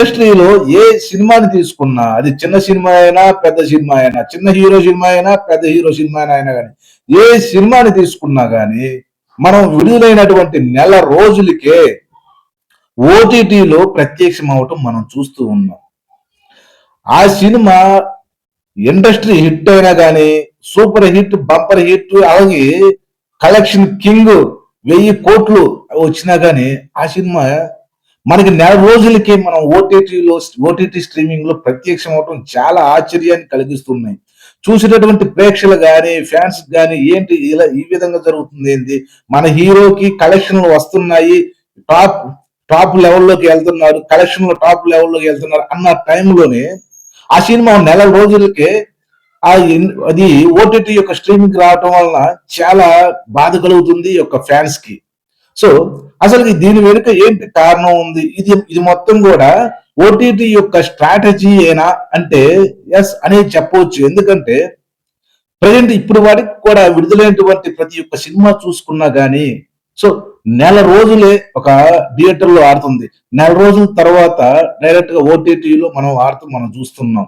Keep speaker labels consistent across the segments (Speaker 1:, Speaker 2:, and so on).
Speaker 1: ఇండస్ట్రీలో ఏ సినిమాని తీసుకున్నా అది చిన్న సినిమా అయినా పెద్ద సినిమా అయినా చిన్న హీరో సినిమా అయినా పెద్ద హీరో సినిమా అయినా కానీ ఏ సినిమాని తీసుకున్నా కానీ మనం విడుదలైనటువంటి నెల రోజులకే ఓటీటీలో ప్రత్యక్షం అవటం మనం చూస్తూ ఉన్నాం. ఆ సినిమా ఇండస్ట్రీ హిట్ అయినా కానీ సూపర్ హిట్ బంపర్ హిట్ అలాగే కలెక్షన్ కింగ్ వెయ్యి కోట్లు వచ్చినా కానీ ఆ సినిమా మనకి నెల రోజులకి మనం ఓటీటీలో ఓటీటీ స్ట్రీమింగ్లో ప్రత్యక్షం అవటం చాలా ఆశ్చర్యాన్ని కలిగిస్తున్నాయి. చూసేటటువంటి ప్రేక్షకులు కానీ ఫ్యాన్స్ కానీ ఏంటి ఇలా ఈ విధంగా జరుగుతుంది ఏంటి మన హీరోకి కలెక్షన్లు వస్తున్నాయి టాప్ టాప్ లెవెల్లోకి వెళ్తున్నారు కలెక్షన్లు టాప్ లెవెల్లోకి వెళ్తున్నారు అన్న టైంలోనే ఆ సినిమా నెల రోజులకే ఆ అది ఓటీటీ యొక్క స్ట్రీమింగ్ రావటం వలన చాలా బాధ కలుగుతుంది యొక్క ఫ్యాన్స్కి. సో అసలు దీని వెనుక ఏంటి కారణం ఉంది? ఇది ఇది మొత్తం కూడా ఓటీటీ యొక్క స్ట్రాటజీ ఏనా అంటే ఎస్ అనేది చెప్పవచ్చు. ఎందుకంటే ప్రజెంట్ ఇప్పుడు వాడికి కూడా విడుదలైనటువంటి ప్రతి ఒక్క సినిమా చూసుకున్నా గానీ సో నెల రోజులే ఒక థియేటర్లో ఆడుతుంది. నెల రోజుల తర్వాత డైరెక్ట్గా ఓటీటీలో మనం ఆడుతూ మనం చూస్తున్నాం.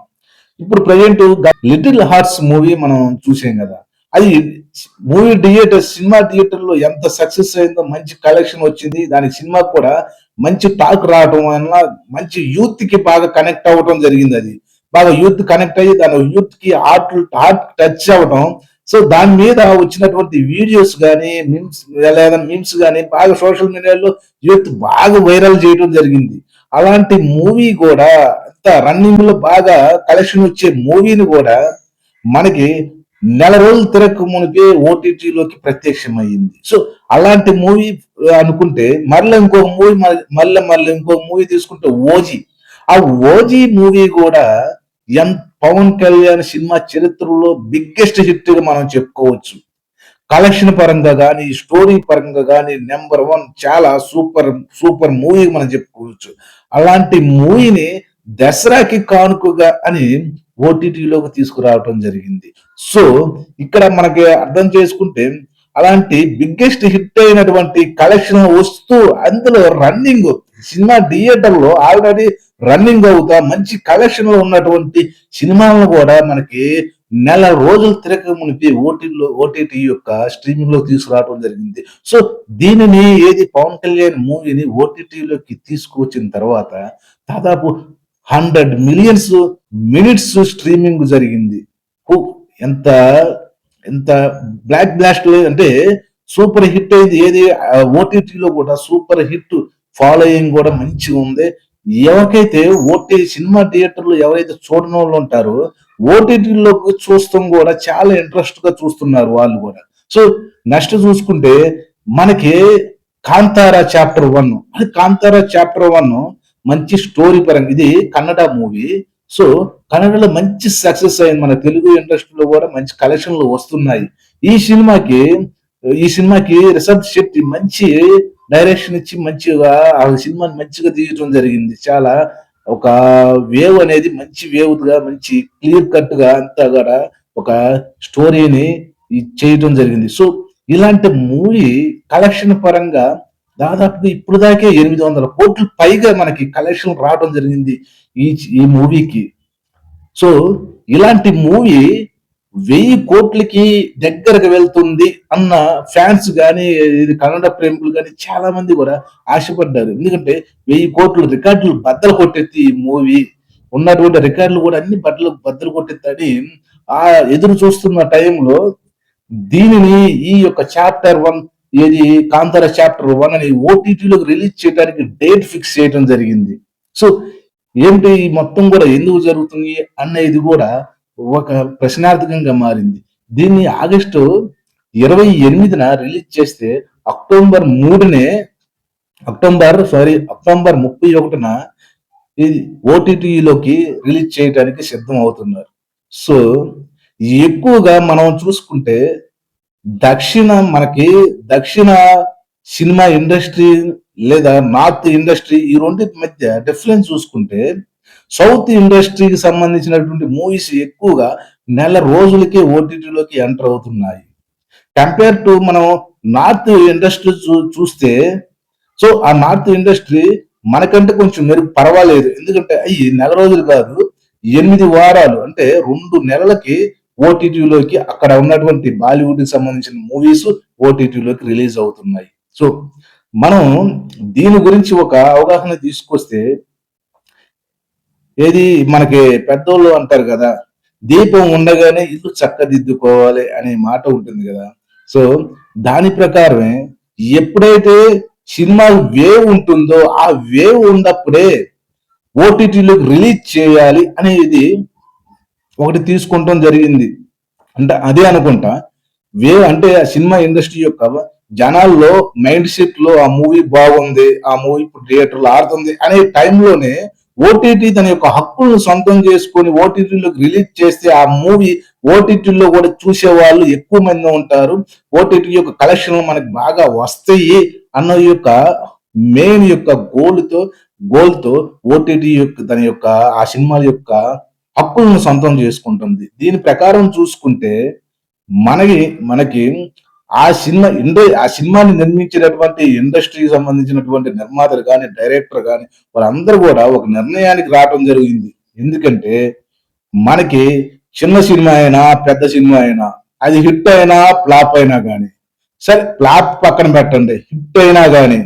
Speaker 1: ఇప్పుడు ప్రజెంట్ లిటిల్ హార్ట్స్ మూవీ మనం చూసాం కదా. అది మూవీ థియేటర్ సినిమా థియేటర్లో ఎంత సక్సెస్ అయిందో మంచి కలెక్షన్ వచ్చింది. దానికి సినిమా కూడా మంచి టాక్ రావడం వల్ల మంచి యూత్కి బాగా కనెక్ట్ అవ్వడం జరిగింది అది. బాగా యూత్ కనెక్ట్ అయ్యి దాని యూత్కి హార్ట్ హార్ట్ టచ్ అవ్వడం సో దాని మీద వచ్చినటువంటి వీడియోస్ కానీ మిమ్స్ లేదా మీమ్స్ కానీ బాగా సోషల్ మీడియాలో యూత్ బాగా వైరల్ చేయడం జరిగింది. అలాంటి మూవీ కూడా అంత రన్నింగ్లో బాగా కలెక్షన్ వచ్చే మూవీని కూడా మనకి నెల రోజులు తిరగక మునిపే ఓటీటీలోకి ప్రత్యక్షమైంది సో అలాంటి మూవీ అనుకుంటే మళ్ళీ ఇంకో మూవీ మళ్ళీ మళ్ళీ ఇంకో మూవీ తీసుకుంటే ఓజీ. ఆ ఓజీ మూవీ కూడా ఎం పవన్ కళ్యాణ్ సినిమా చరిత్రలో బిగ్గెస్ట్ హిట్గా మనం చెప్పుకోవచ్చు. కలెక్షన్ పరంగా కానీ స్టోరీ పరంగా కానీ నెంబర్ వన్ చాలా సూపర్ సూపర్ మూవీ మనం చెప్పుకోవచ్చు. అలాంటి మూవీని దసరాకి కానుకగా అని ఓటీటీలోకి తీసుకురావటం జరిగింది. సో ఇక్కడ మనకి అర్థం చేసుకుంటే అలాంటి బిగ్గెస్ట్ హిట్ అయినటువంటి కలెక్షన్ వస్తూ అందులో రన్నింగ్ సినిమా థియేటర్లో ఆల్రెడీ రన్నింగ్ అవుతా మంచి కలెక్షన్లో ఉన్నటువంటి సినిమాలను కూడా మనకి నెల రోజులు తిరగక మునిపి ఓటీలో ఓటీటీ యొక్క స్ట్రీమింగ్లో తీసుకురావడం జరిగింది. సో దీనిని ఏది పవన్ కళ్యాణ్ మూవీని ఓటీటీలోకి తీసుకువచ్చిన తర్వాత దాదాపు హండ్రెడ్ మిలియన్స్ మినిట్స్ స్ట్రీమింగ్ జరిగింది. ఎంత ఎంత బ్లాక్ బ్లాస్ట్ అంటే సూపర్ హిట్ అయింది. ఏది? ఓటీటీలో కూడా సూపర్ హిట్ ఫాలోయింగ్ కూడా మంచిగా ఉంది. ఎవరికైతే ఓటీ సినిమా థియేటర్లు ఎవరైతే చూడని వాళ్ళు ఉంటారో ఓటీటీలో చూస్తాం కూడా చాలా ఇంట్రెస్ట్గా చూస్తున్నారు వాళ్ళు కూడా. సో నెక్స్ట్ చూసుకుంటే మనకి కాంతారా చాప్టర్ వన్. అది కాంతారా చాప్టర్ వన్ మంచి స్టోరీ పరంగా ఇది కన్నడ మూవీ. సో కన్నడలో మంచి సక్సెస్ అయింది. మన తెలుగు ఇండస్ట్రీలో కూడా మంచి కలెక్షన్లు వస్తున్నాయి. ఈ సినిమాకి ఈ సినిమాకి రిషబ్ శెట్టి మంచి డైరెక్షన్ ఇచ్చి మంచిగా ఆ సినిమాని మంచిగా తీయటం జరిగింది. చాలా ఒక వేవ్ అనేది మంచి వేవ్గా మంచి క్లియర్ కట్గా అంతా కూడా ఒక స్టోరీని చేయటం జరిగింది. సో ఇలాంటి మూవీ కలెక్షన్ పరంగా దాదాపుగా ఇప్పుడు దాకే ఎనిమిది వందల కోట్లు పైగా మనకి కలెక్షన్ రావడం జరిగింది ఈ ఈ మూవీకి. సో ఇలాంటి మూవీ వెయ్యి కోట్లకి దగ్గరకు వెళ్తుంది అన్న ఫ్యాన్స్ కానీ ఇది కన్నడ ప్రేమికులు కానీ చాలా మంది కూడా ఆశపడ్డారు. ఎందుకంటే వెయ్యి కోట్లు రికార్డులు బద్దలు కొట్టెత్తి ఈ మూవీ. ఉన్నటువంటి రికార్డులు కూడా అన్ని బద్దలు బద్దలు కొట్టెత్తని ఆ ఎదురు చూస్తున్న టైంలో దీనిని ఈ యొక్క చాప్టర్ వన్ ఏది కాంతార చాప్టర్ వన్ అని ఓటీటీలోకి రిలీజ్ చేయడానికి డేట్ ఫిక్స్ చేయడం జరిగింది. సో ఏమిటి ఈ మొత్తం కూడా ఎందుకు జరుగుతుంది అన్న ఇది కూడా ఒక ప్రశ్నార్థకంగా మారింది. దీన్ని ఆగస్టు ఇరవై ఎనిమిదిన రిలీజ్ చేస్తే అక్టోబర్ మూడునే అక్టోబర్ సారీ అక్టోబర్ ముప్పై ఒకటిన ఇది ఓటీటీలోకి రిలీజ్ చేయడానికి సిద్ధం అవుతున్నారు. సో ఎక్కువగా మనం చూసుకుంటే దక్షిణ మనకి దక్షిణ సినిమా ఇండస్ట్రీ లేదా నార్త్ ఇండస్ట్రీ ఈ రెండింటి మధ్య డిఫరెన్స్ చూసుకుంటే సౌత్ ఇండస్ట్రీకి సంబంధించినటువంటి మూవీస్ ఎక్కువగా నెల రోజులకే ఓటీటీలోకి ఎంటర్ అవుతున్నాయి. కంపేర్ టు మనం నార్త్ ఇండస్ట్రీ చూ చూస్తే సో ఆ నార్త్ ఇండస్ట్రీ మనకంటే కొంచెం మెరుగు పర్వాలేదు. ఎందుకంటే అవి నెల రోజులు కాదు ఎనిమిది వారాలు అంటే రెండు నెలలకి ఓటీటీలోకి అక్కడ ఉన్నటువంటి బాలీవుడ్కి సంబంధించిన మూవీస్ ఓటీటీలోకి రిలీజ్ అవుతున్నాయి. సో మనం దీని గురించి ఒక అవగాహన తీసుకొస్తే ఏది మనకి పెద్దోళ్ళు అంటారు కదా దీపం ఉండగానే ఇల్లు చక్కదిద్దుకోవాలి అనే మాట ఉంటుంది కదా. సో దాని ప్రకారమే ఎప్పుడైతే సినిమా వేవ్ ఉంటుందో ఆ వేవ్ ఉన్నప్పుడే ఓటీటీలోకి రిలీజ్ చేయాలి అనేది ఒకటి తీసుకుంటాం జరిగింది. అంటే అదే అనుకుంటా వే అంటే ఆ సినిమా ఇండస్ట్రీ యొక్క జనాల్లో మైండ్ సెట్లో ఆ మూవీ బాగుంది ఆ మూవీ ఇప్పుడు థియేటర్లో ఆడుతుంది అనే టైంలోనే ఓటీటీ తన యొక్క హక్కులను సొంతం చేసుకొని ఓటీటీలోకి రిలీజ్ చేస్తే ఆ మూవీ ఓటీటీలో కూడా చూసే వాళ్ళు ఎక్కువ మంది ఉంటారు. ఓటీటీ యొక్క కలెక్షన్ మనకి బాగా వస్తాయి అన్న యొక్క మెయిన్ యొక్క గోల్తో గోల్తో ఓటీటీ యొక్క తన యొక్క ఆ సినిమాల యొక్క హక్కులను సొంతం చేసుకుంటుంది. దీని ప్రకారం చూసుకుంటే మనకి మనకి ఆ సినిమా ఇండో ఆ సినిమాని నిర్మించినటువంటి ఇండస్ట్రీకి సంబంధించినటువంటి నిర్మాతలు కానీ డైరెక్టర్ కానీ వాళ్ళందరూ కూడా ఒక నిర్ణయానికి రావడం జరిగింది. ఎందుకంటే మనకి చిన్న సినిమా అయినా పెద్ద సినిమా అయినా అది హిట్ అయినా ఫ్లాప్ అయినా కానీ సరే ఫ్లాప్ పక్కన పెట్టండి హిట్ అయినా కానీ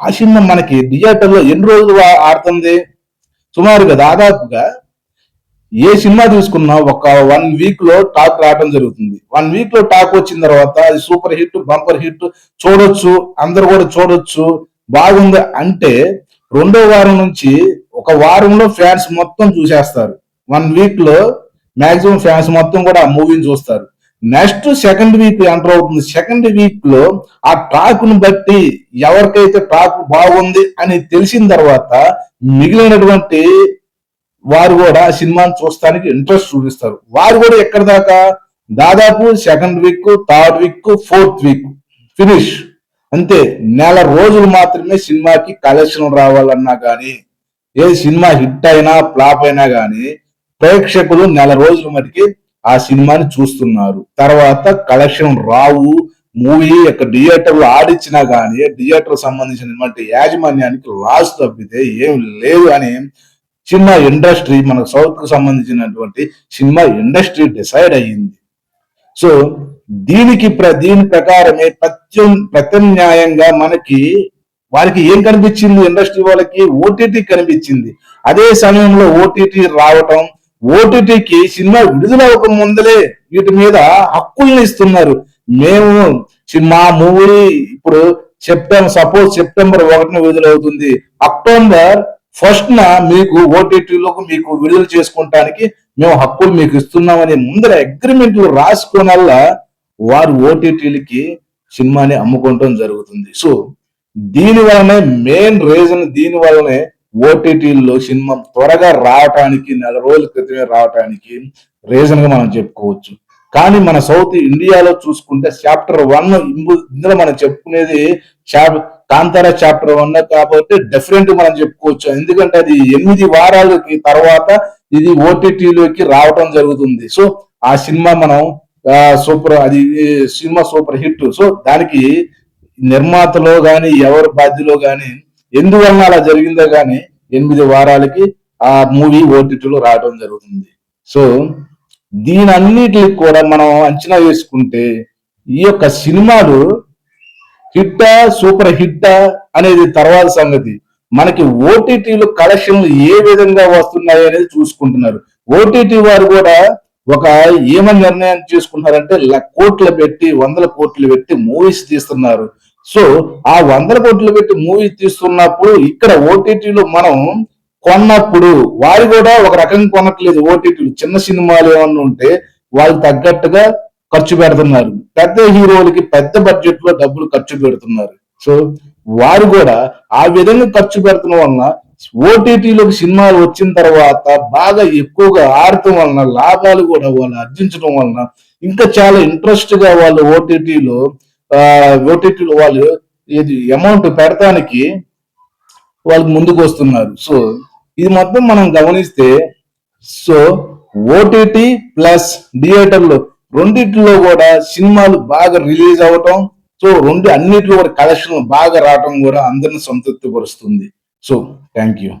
Speaker 1: ఆ సినిమా మనకి థియేటర్లో ఎన్ని రోజులు ఆడుతుంది? సుమారుగా దాదాపుగా ఏ సినిమా తీసుకున్నా ఒక వన్ వీక్లో టాక్ రావడం జరుగుతుంది. వన్ వీక్లో టాక్ వచ్చిన తర్వాత అది సూపర్ హిట్ బంపర్ హిట్ చూడొచ్చు అందరు కూడా చూడొచ్చు బాగుంది అంటే రెండో వారం నుంచి ఒక వారంలో ఫ్యాన్స్ మొత్తం చూసేస్తారు. వన్ వీక్లో మాక్సిమం ఫ్యాన్స్ మొత్తం కూడా ఆ మూవీని చూస్తారు. నెక్స్ట్ సెకండ్ వీక్ ఎంటర్ అవుతుంది. సెకండ్ వీక్లో ఆ టాక్ను బట్టి ఎవరికైతే టాక్ బాగుంది అని తెలిసిన తర్వాత మిగిలినటువంటి వారు కూడా సినిమాను చూస్తానికి ఇంట్రెస్ట్ చూపిస్తారు. వారు కూడా ఎక్కడి దాకా? దాదాపు second week third week fourth week finish అంతే. నెల రోజులు మాత్రమే సినిమాకి కలెక్షన్ రావాలన్నా కానీ ఏ సినిమా హిట్ అయినా ఫ్లాప్ అయినా కానీ ప్రేక్షకులు నెల రోజుల మటుకి ఆ సినిమాని చూస్తున్నారు. తర్వాత కలెక్షన్ రావు. మూవీ యొక్క థియేటర్లు ఆడిచ్చినా కానీ థియేటర్ సంబంధించినటువంటి యాజమాన్యానికి లాస్ తప్పితే ఏం లేదు అని సినిమా ఇండస్ట్రీ మన సౌత్కు సంబంధించినటువంటి సినిమా ఇండస్ట్రీ డిసైడ్ అయ్యింది. సో దీనికి ప్ర దీని ప్రకారమే ప్రత్యం ప్రత్యామ్నాయంగా మనకి వారికి ఏం కనిపించింది? ఇండస్ట్రీ వాళ్ళకి ఓటీటీ కనిపించింది. అదే సమయంలో ఓటీటీ రావటం ఓటీటీకి సినిమా విడుదల ముందలే వీటి మీద హక్కుల్ని ఇస్తున్నారు. మేము సినిమా మూవీ ఇప్పుడు సెప్టెంబర్ సపోజ్ సెప్టెంబర్ ఒకటిన విడుదలవుతుంది. అక్టోబర్ ఫస్ట్ నా మీకు ఓటీటీలోకి మీకు విడుదల చేసుకోవటానికి మేము హక్కులు మీకు ఇస్తున్నామని ముందర అగ్రిమెంట్లు రాసుకోనల్లా వారు ఓటీటీలకి సినిమాని అమ్ముకోవటం జరుగుతుంది. సో దీని వలనే మెయిన్ రీజన్ దీని వలనే ఓటీటీల్లో సినిమా త్వరగా రావటానికి నెల రోజుల క్రితమే రావటానికి రీజన్గా మనం చెప్పుకోవచ్చు. కానీ మన సౌత్ ఇండియాలో చూసుకుంటే చాప్టర్ వన్ ఇందులో మనం చెప్పుకునేది కాంతార చాప్టర్ వన్ కాబట్టి డిఫరెంట్ మనం చెప్పుకోవచ్చు. ఎందుకంటే అది ఎనిమిది వారాలకి తర్వాత ఇది ఓటీటీలోకి రావటం జరుగుతుంది. సో ఆ సినిమా మనం సూపర్ అది సినిమా సూపర్ హిట్. సో దానికి నిర్మాతలో గాని ఎవరి బాధ్యలో గాని ఎందువలన అలా జరిగిందో గాని ఎనిమిది వారాలకి ఆ మూవీ ఓటీటీలో రావడం జరుగుతుంది. సో దీని అన్నిటికి కూడా మనం అంచనా వేసుకుంటే ఈ యొక్క సినిమాలు హిట్టా సూపర్ హిట్టా అనేది తర్వాత సంగతి. మనకి ఓటీటీలు కలెక్షన్లు ఏ విధంగా వస్తున్నాయి అనేది చూసుకుంటున్నారు. ఓటీటీ వారు కూడా ఒక ఏమని నిర్ణయం చేసుకుంటున్నారంటే కోట్లు పెట్టి వందల కోట్లు పెట్టి మూవీస్ తీస్తున్నారు. సో ఆ వందల కోట్లు పెట్టి మూవీ తీస్తున్నప్పుడు ఇక్కడ ఓటీటీలో మనం కొన్నప్పుడు వారు కూడా ఒక రకంగా కొనట్లేదు ఓటీటీలు చిన్న సినిమాలు ఏమన్నా ఉంటే వాళ్ళు తగ్గట్టుగా ఖర్చు పెడుతున్నారు. పెద్ద హీరోలకి పెద్ద బడ్జెట్లో డబ్బులు ఖర్చు పెడుతున్నారు. సో వారు కూడా ఆ విధంగా ఖర్చు పెడతడం వలన ఓటీటీలోకి సినిమాలు వచ్చిన తర్వాత బాగా ఎక్కువగా ఆడటం వలన లాభాలు కూడా వాళ్ళు అర్జించడం వలన ఇంకా చాలా ఇంట్రెస్ట్గా వాళ్ళు ఓటీటీలో ఓటీటీలో వాళ్ళు ఇది అమౌంట్ పెడతానికి వాళ్ళు ముందుకు వస్తున్నారు. సో ఇది మొత్తం మనం గమనిస్తే సో ఓటీటీ ప్లస్ థియేటర్లో రెండిట్లో కూడా సినిమాలు బాగా రిలీజ్ అవటం సో రెండు అన్నిట్లో కూడా కలెక్షన్ బాగా రావటం కూడా అందరిని సంతృప్తి పరుస్తుంది సో థ్యాంక్ యూ